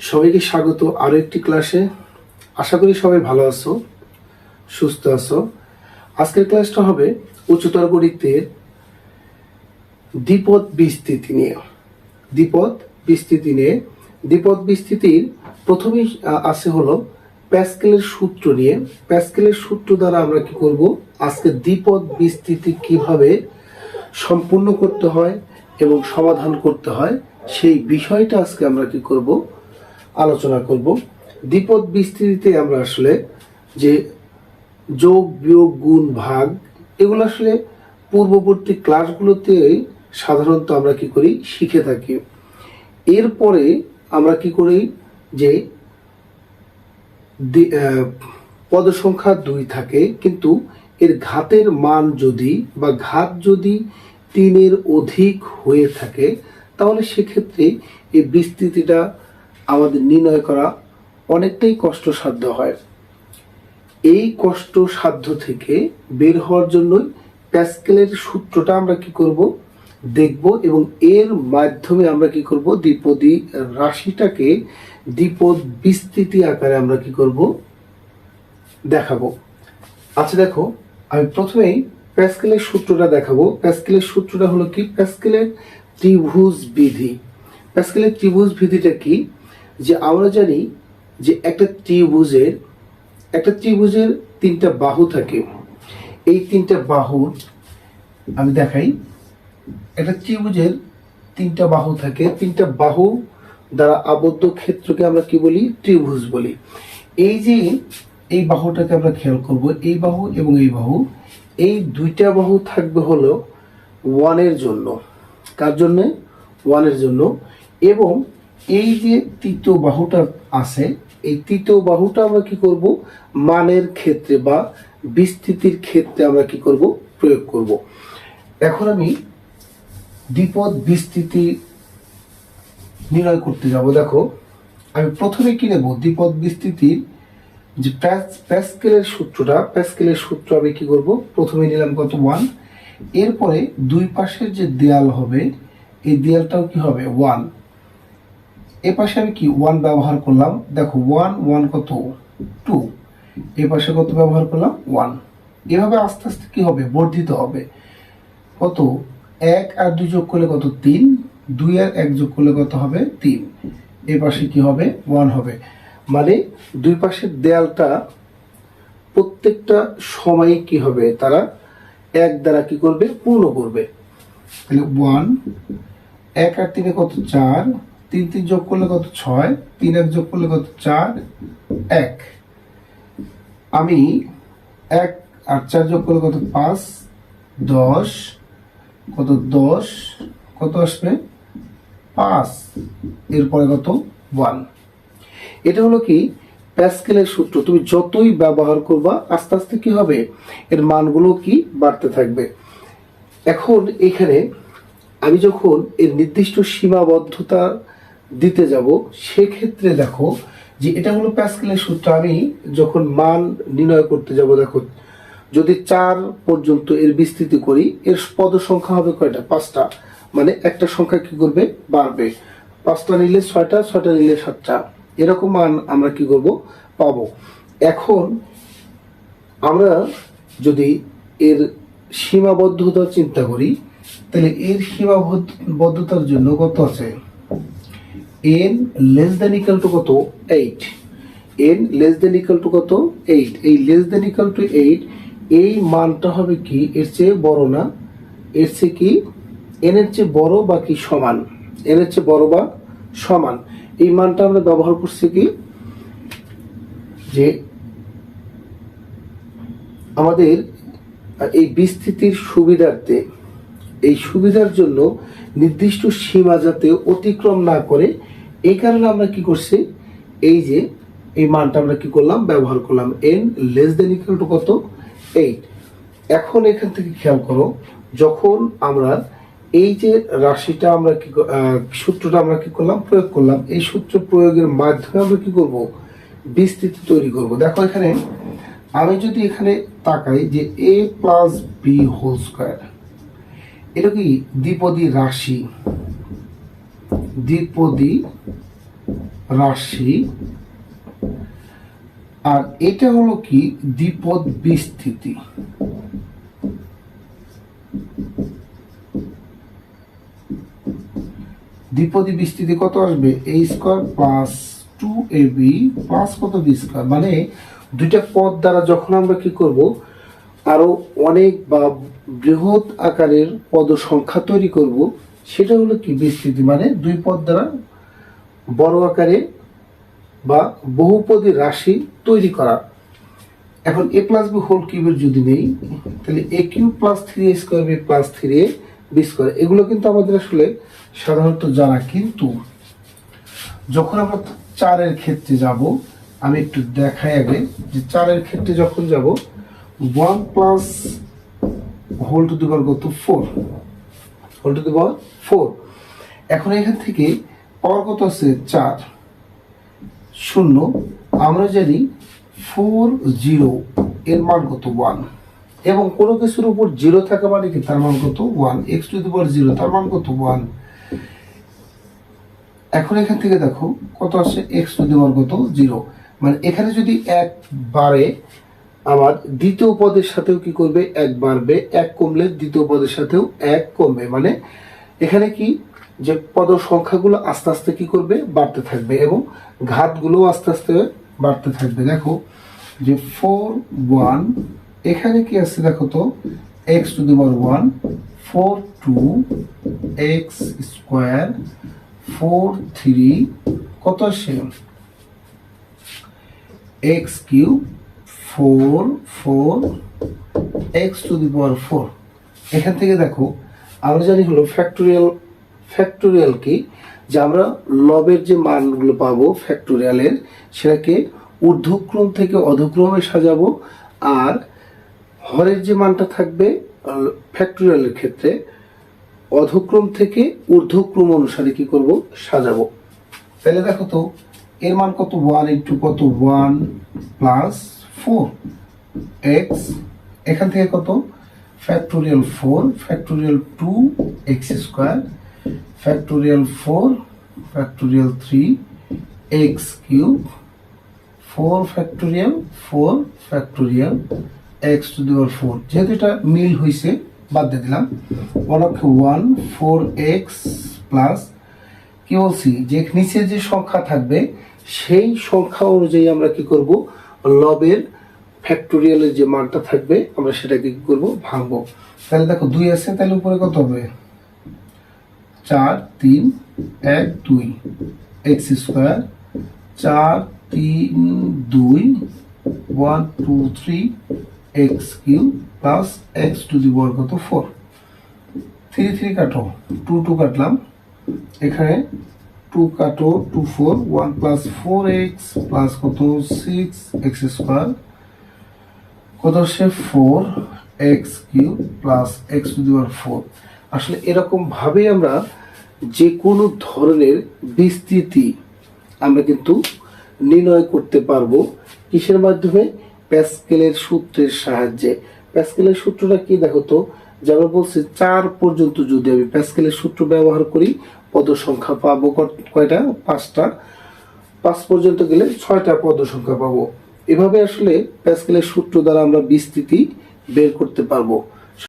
সবাইকে স্বাগত আরও একটি ক্লাসে। আশা করি সবাই ভালো আছো, সুস্থ আছো। আজকের ক্লাসটা হবে উচ্চতর গণিতের দ্বিপদ বিস্তৃতি নিয়ে। দ্বিপদ বিস্তৃতি নিয়ে। দ্বিপদ বিস্তৃতির প্রথমেই আছে হলো প্যাসকেলের সূত্র নিয়ে। প্যাসকেলের সূত্র দ্বারা আমরা কি করব? আজকে দ্বিপদ বিস্তৃতি কীভাবে সম্পূর্ণ করতে হয় এবং সমাধান করতে হয়, সেই বিষয়টা আজকে আমরা কি করব? আলোচনা করব। দ্বিপদ বিস্তৃতিতে আমরা আসলে যে যোগ, বিয়োগ, গুণ, ভাগ, এগুলো আসলে পূর্ববর্তী ক্লাসগুলোতে সাধারণত আমরা কি করি? শিখে থাকি। এরপরে আমরা কি করি? যে পদ সংখ্যা দুই থাকে, কিন্তু এর ঘাতের মান যদি বা ঘাত যদি তিনের অধিক হয়ে থাকে, তাহলে সেক্ষেত্রে এই বিস্তৃতিটা আমাদের নির্ণয় করা অনেকটাই কষ্টসাধ্য হয়। এই কষ্ট সাধ্য থেকে বের হওয়ার জন্যই প্যাসকেলের সূত্রটা আমরা কি করব, দেখব এবং এর মাধ্যমে আমরা কি করব, দ্বিপদী রাশিটাকে দ্বিপদ বিস্তৃতি আকারে আমরা কি করব, দেখাবো। আচ্ছা দেখো, আমি প্রথমেই প্যাসকেলের সূত্রটা দেখাবো। প্যাসকেলের সূত্রটা হলো কি? প্যাসকেলের ত্রিভুজ বিধি। প্যাসকেলের ত্রিভুজ বিধিটা কি? যে আমরা জানি যে একটা ত্রিভুজের একটা ত্রিভুজের তিনটা বাহু থাকে। এই তিনটা বাহুর আমি দেখাই। একটা ত্রিভুজের তিনটা বাহু থাকে। তিনটা বাহু দ্বারা আবদ্ধ ক্ষেত্রকে আমরা কি বলি? ত্রিভুজ বলি। এই যে এই বাহুটাকে আমরা খেয়াল করব, এই বাহু এবং এই বাহু, এই দুইটা বাহু থাকবে হলো ওয়ানের জন্য। কার জন্য? ওয়ানের জন্য। এবং এই যে তৃতীয় বাহুটা আছে, এই তৃতীয় বাহুটা আমরা কি করব? মানের ক্ষেত্রে বা বিস্তৃতির ক্ষেত্রে আমরা কি করব? প্রয়োগ করব। এখন আমি দ্বিপদ বিস্তৃতি নির্ণয় করতে যাব। দেখো, আমি প্রথমে কি নেব? দ্বিপদ বিস্তৃতির যে প্যাস- প্যাসকেলের সূত্রটা, প্যাসকেলের সূত্র আমি কি করব? প্রথমে নিলাম কত? ওয়ান। এরপরে দুই পাশের যে দেয়াল হবে, এই দেয়ালটাও কি হবে? ওয়ান। এ পাশে আমি কি ওয়ান ব্যবহার করলাম? দেখো ওয়ান ওয়ান কত? টু এ পাশে কত ব্যবহার করলাম? ওয়ান এভাবে আস্তে আস্তে কি হবে? বর্ধিত হবে। কত? এক আর দুই যোগ করলে কত? তিন। দুই আর এক যোগ করলে কত হবে? তিন। এ পাশে কি হবে? ওয়ান হবে। মানে দুই পাশের দেয়ালটা প্রত্যেকটা সময় কি হবে? তারা এক দ্বারা কি করবে? পূর্ণ করবে। তাহলে ওয়ান এক আর তিনে কত? চার। তিন তিন যোগ করলে কত? ছয়। তিন এক যোগ করলে কত? চার। এক। আমি এক আর চার যোগ করলে কত? পাঁচ। দশ। কত? দশ। কত আসবে? পাঁচ। এরপরে কত? ওয়ান। এটা হলো কি? প্যাসকেলের সূত্র। তুমি যতই ব্যবহার করবা, আস্তে আস্তে কি হবে? এর মানগুলো কি বাড়তে থাকবে? এখন এখানে আমি যখন এর নির্দিষ্ট সীমাবদ্ধতা দিতে যাব, সেক্ষেত্রে দেখো যে এটা হলো প্যাসকেলের সূত্র। আমি যখন মান নির্ণয় করতে যাব, দেখো, যদি চার পর্যন্ত এর বিস্তৃতি করি, এর পদ সংখ্যা হবে কয়টা? পাঁচটা। মানে একটা সংখ্যা কি করবে? বাড়বে। পাঁচটা নিলে ছয়টা ছয়টা নিলে সাতটা। এরকম মান আমরা কি করব? পাবো। এখন আমরা যদি এর সীমাবদ্ধতা চিন্তা করি, তাহলে এর সীমাবদ্ধতার জন্য কত আছে? N less than equal to কত? Eight N less than equal to কত? এইট এই less than equal to eight এই মানটা হবে কি? এর চেয়ে বড় না? এর চেয়ে কি? এন এর চেয়ে বড় বা কি সমান? এন এর চেয়ে বড় বা সমান? এই মানটা আমরা ব্যবহার করছি কি? যে আমাদের এই বিস্তৃতির সুবিধার্থে, এই সুবিধার জন্য নির্দিষ্ট সীমা যাতে অতিক্রম না করে এই কারণে আমরা কি করছি? এই যে, এই মানটা আমরা কি করলাম? ব্যবহার করলাম N less than equal to কত? এইট এখন এখান থেকে খেয়াল করো, যখন আমরা এই যে রাশিটা আমরা কি সূত্রটা আমরা কি করলাম? প্রয়োগ করলাম। এই সূত্র প্রয়োগের মাধ্যমে আমরা কি করব? বিস্তৃতি তৈরি করব। দেখো এখানে আমি যদি এখানে তাকাই যে A plus B whole square এটা কি দ্বিপদী রাশি? দ্বিপদী রাশি। আর এটা হলো কি? দ্বিপদ বিস্তৃতি। দ্বিপদী বিস্তৃতি কত আসবে? A square plus two A B plus কত বি স্কোয়ার মানে দুইটা পদ দ্বারা যখন আমরা কি করব? আরও অনেক বা বৃহৎ আকারের পদ সংখ্যা তৈরি করব। সেটা হলো কি বিস্তৃতি? মানে দুই পদ দ্বারা বড় আকারে বা বহুপদী রাশি তৈরি করা। এখন এ প্লাস বি হোল কিউবের যদি নেই, তাহলে A cube plus three A square B plus three A B square এগুলো কিন্তু আমাদের আসলে সাধারণত জানা কিন্তু যখন আমরা চারের ক্ষেত্রে যাব, আমি একটু দেখাই আগে যে চারের ক্ষেত্রে যখন যাব one plus whole to the power কত? Four whole to the power four এখন এখান থেকে পাওয়ার কত আছে? চার। শূন্য। আমরা জানি ফোর জিরো এর মান কত? ওয়ান এবং কোনো কিছুর উপর জিরো থাকা মানে কি? তার মান কত? One X to the power zero তার মান কত? ওয়ান এখন এখান থেকে দেখো কত আসে? এক্স টু দি পাওয়ার কত? জিরো মানে এখানে যদি এক বাড়ে আমার দ্বিতীয় পদের সাথেও কি করবে? এক বাড়বে, এক কমলে দ্বিতীয় পদের সাথেও এক কমবে। মানে এখানে কি? যে পদ সংখ্যাগুলো আস্তে আস্তে কি করবে? বাড়তে থাকবে এবং ঘাতগুলো আস্তে আস্তে বাড়তে থাকবে। দেখো, যে ফোর ওয়ান এখানে কি আছে দেখো তো? X to the power one four two x square four three কত আসে? X cube four four x to the power four এখান থেকে দেখো, আমরা জানি হলো ফ্যাক্টোরিয়াল ফ্যাক্টোরিয়াল কি? যে আমরা লবের যে মানগুলো পাবো ফ্যাক্টোরিয়ালের সেটাকে ঊর্ধ্বক্রম থেকে অধক্রমে সাজাবো, আর হরের যে মানটা থাকবে ফ্যাক্টোরিয়ালের ক্ষেত্রে অধক্রম থেকে ঊর্ধ্বক্রম অনুসারে কি করব? সাজাবো। তাহলে দেখো তো, এর মান কত? ওয়ান ইন্টু কত? ওয়ান প্লাস ফোর এক্স এখান থেকে কত? Factorial four factorial two x square factorial four factorial three x cube four factorial four factorial x to দেওয়ার ফোর যেহেতু এটা মিল হয়েছে বাদ দিয়ে দিলাম। অলক্ষে ওয়ান ফোর এক্স প্লাস কি বলছি? যে নিচে যে সংখ্যা থাকবে, সেই সংখ্যা অনুযায়ী আমরা কি করব? লবের ফ্যাক্টোরিয়ালের যে মানটা থাকবে, আমরা সেটাকে কি করব? ভাঙবো। তাহলে দেখো, দুই আছে, তাহলে উপরে কত হবে? চার, তিন, এক, দুই। এক্স স্কোয়ার চার, তিন, দুই one two three x cube plus x to the বল কত? ফোর থ্রি থ্রি কাটো। টু টু কাটলাম। এখানে টু কাটো two four one plus four x plus কত? সিক্স এক্স স্কোয়ার কত আসে? Four x cube plus x to the power four আসলে এরকম ভাবে আমরা যে কোনো ধরনের বিস্তৃতি আমরা কিন্তু নির্ণয় করতে পারব কিসের মাধ্যমে? প্যাসকেলের সূত্রের সাহায্যে। প্যাসকেলের সূত্রটা কি দেখো তো? যেমন বলছি চার পর্যন্ত যদি আমি প্যাসকেলের সূত্র ব্যবহার করি পদ সংখ্যা পাবো কয়টা? পাঁচটা। পাঁচ পর্যন্ত গেলে ছয়টা পদ সংখ্যা পাবো। এভাবে আসলে প্যাসকেলের সূত্র দ্বারা আমরা বিস্তৃতি বের করতে পারব।